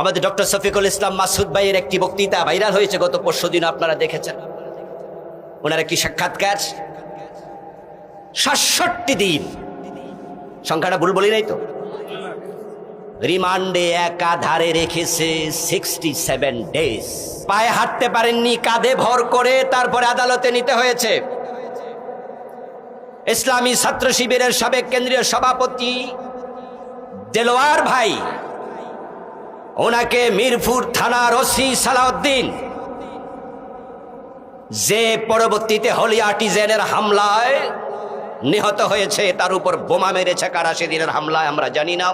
আমাদের ডক্টর শফিকুল ইসলাম মাসুদ ভাইয়ের একটি বক্তৃতা ভাইরাল হয়েছে গত পরশু দিন আপনারা দেখেছেন। ওনার একটি সাক্ষাৎকার? সাতষট্টি দিন। সংখ্যাটা ভুল বলি নাই তো? রিমান্ডে একাধারে রেখেছে সিক্সটি সেভেন ডেজ পায়ে হাঁটতে পারেননি, কাঁধে ভর করে তারপরে আদালতে নিতে হয়েছে। ইসলামী ছাত্র শিবিরের সাবেক কেন্দ্রীয় সভাপতি দেলোয়ার ভাই ওনাকে মিরপুর থানার ওসি সালাউদ্দিন। যে পরবর্তীতে হলি আর্টিজেনের হামলায় নিহত হয়েছে, তার উপর বোমা মেরেছে কারা সেদিনের হামলায় আমরা জানি না।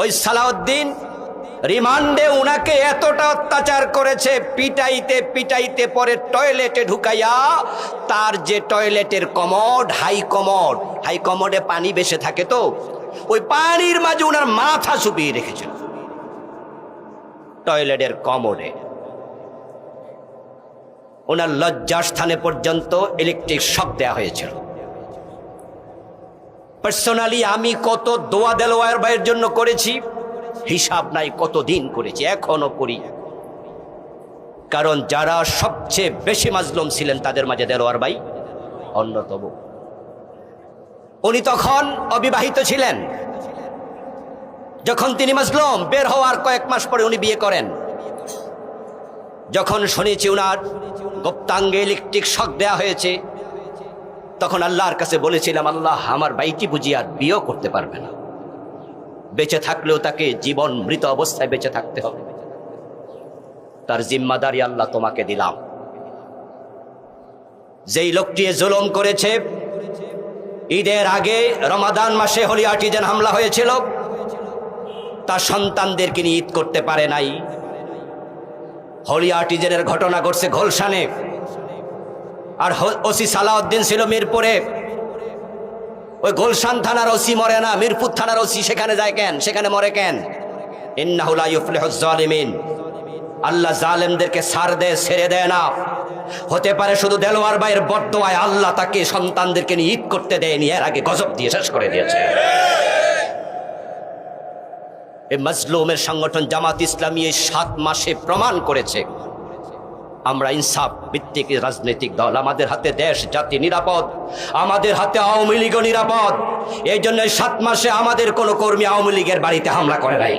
ওই সালাউদ্দিন রিমান্ডে উনাকে এতটা অত্যাচার করেছে, পিটাইতে পিটাইতে পরে টয়লেটে ঢুকাইয়া তার যে টয়লেটের কমড, হাই কমোড, হাই কমোডে পানি বেসে থাকে তো, ওই পানির মাঝে উনার মাথা চুপিয়ে রেখেছিল। টয়লেটের কমোডে। ওনার লজ্জার স্থানে পর্যন্ত ইলেকট্রিক শক দেওয়া হয়েছিল। পার্সোনালি আমি কত দোয়া দেলোয়ার ভাইয়ের জন্য করেছি, হিসাব নাই কত দিন করেছি, এখনও করি। কারণ যারা সবচেয়ে বেশি মাজলুম ছিলেন তাদের মাঝে দেলোয়ার ভাই অন্যতম। উনি তখন অবিবাহিত ছিলেন। যখন তিনি মাজলুম বের হওয়ার কয়েক মাস পরে উনি বিয়ে করেন। যখন শুনেছি উনার গুপ্তাঙ্গে ইলেকট্রিক শক দেয়া হয়েছে, তখন আল্লাহর কাছে বলেছিলাম, আল্লাহ, আমার বাইটি বুঝি আর বিয়েও করতে পারবে না। বেঁচে থাকলেও তাকে জীবন মৃত অবস্থায় বেঁচে থাকতে হবে। তার জিম্মাদারি আল্লাহ তোমাকে দিলাম। যেই লোকটি জুলম করেছে, ঈদের আগে রমাদান মাসে হলি আর্টিজেন হামলা হয়েছিল তার সন্তানদেরকে নিয়ে ঈদ করতে পারে নাই। হলি আর্টিজেনের ঘটনা ঘটছে ঘোলসানে আর ওসি সালাউদ্দিন ছিল মিরপুরে। ওই গোলশান থানার ওসি মরে না, মিরপুর থানার ওসি সেখানে যায় কেন? সেখানে মরে কেন? ইন্নাহুলা ইউফলিহুজ জালিমিন আল্লাহ জালেমদেরকে সার দেয় ছেড়ে দেয় না। হতে পারে শুধু দেলোয়ার ভাইয়ের বর্দোয়ায় আল্লাহ তাকে সন্তানদেরকে নিয়ে ঈদ করতে দেয়নি, এর আগে গজব দিয়ে শেষ করে দিয়েছে। এই মজলুমের সংগঠন জামাত ইসলামী এই সাত মাসে প্রমাণ করেছে। আমরা ইনসাফ ভিত্তিক রাজনৈতিক দল, আমাদের হাতে দেশ, জাতি নিরাপদ, আমাদের হাতে আওয়ামী লীগও নিরাপদ। এই জন্য সাত মাসে আমাদের কোনো কর্মী আওয়ামী লীগের বাড়িতে হামলা করে নাই।